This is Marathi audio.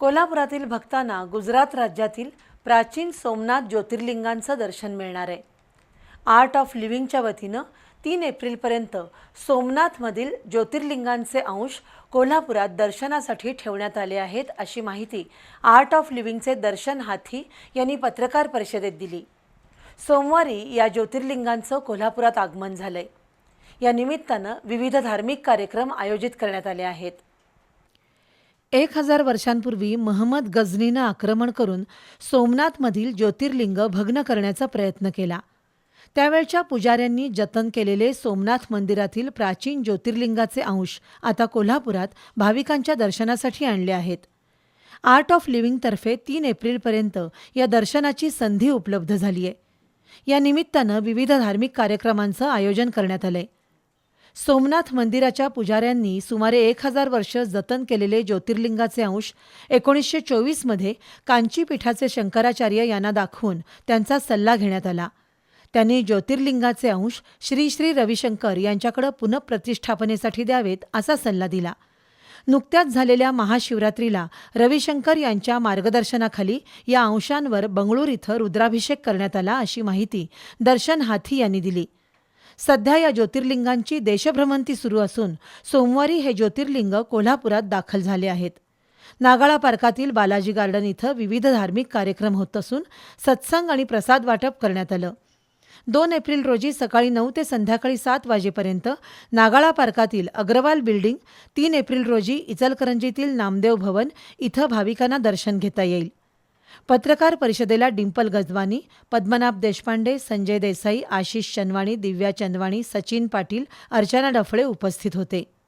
कोल्हापुरातील भक्तांना गुजरात राज्यातील प्राचीन सोमनाथ ज्योतिर्लिंगांचं दर्शन मिळणार आहे. आर्ट ऑफ लिव्हिंगच्या वतीनं तीन एप्रिलपर्यंत सोमनाथमधील ज्योतिर्लिंगांचे अंश कोल्हापुरात दर्शनासाठी ठेवण्यात आले आहेत अशी माहिती आर्ट ऑफ लिव्हिंगचे दर्शन हाथी यांनी पत्रकार परिषदेत दिली. सोमवारी या ज्योतिर्लिंगांचं कोल्हापुरात आगमन झालंय. या निमित्तानं विविध धार्मिक कार्यक्रम आयोजित करण्यात आले आहेत. एक हजार वर्षांपूर्वी महमद गझनीनं आक्रमण करून सोमनाथमधील ज्योतिर्लिंग भग्न करण्याचा प्रयत्न केला. त्यावेळच्या पुजाऱ्यांनी जतन केलेले सोमनाथ मंदिरातील प्राचीन ज्योतिर्लिंगाचे अंश आता कोल्हापुरात भाविकांच्या दर्शनासाठी आणले आहेत. आर्ट ऑफ लिव्हिंगतर्फे तीन एप्रिलपर्यंत या दर्शनाची संधी उपलब्ध झाली आहे या निमित्तानं विविध धार्मिक कार्यक्रमांचं आयोजन करण्यात आलंय. सोमनाथ मंदिराच्या पुजाऱ्यांनी सुमारे एक हजार वर्ष जतन केलेले ज्योतिर्लिंगाचे अंश एकोणीसशे चोवीसमध्ये कांचीपीठाचे शंकराचार्य यांना दाखवून त्यांचा सल्ला घेण्यात आला. त्यांनी ज्योतिर्लिंगाचे अंश श्री श्री रविशंकर यांच्याकडे पुनःप्रतिष्ठापनेसाठी द्यावेत असा सल्ला दिला. नुकत्याच झालेल्या महाशिवरात्रीला रविशंकर यांच्या मार्गदर्शनाखाली या अंशांवर बंगळूर इथं रुद्राभिषेक करण्यात आला अशी माहिती दर्शन हाथी यांनी दिली. सध्या या ज्योतिर्लिंगांची देशभ्रमंती सुरू असून सोमवारी हे ज्योतिर्लिंग कोल्हापुरात दाखल झाले आहेत. नागाळा पार्कातील बालाजी गार्डन इथं विविध धार्मिक कार्यक्रम होत असून सत्संग आणि प्रसाद वाटप करण्यात आलं. दोन एप्रिल रोजी सकाळी नऊ ते संध्याकाळी सात वाजेपर्यंत नागाळा पार्कातील अग्रवाल बिल्डिंग तीन एप्रिल रोजी इचलकरंजीतील नामदेव भवन इथं भाविकांना दर्शन घेता येईल. पत्रकार परिषदेला डिंपल गजवानी पद्मनाभ देशपांडे संजय देसाई आशिष चंदवाणी दिव्या चंदवाणी सचिन पाटील अर्चना डफळे उपस्थित होते.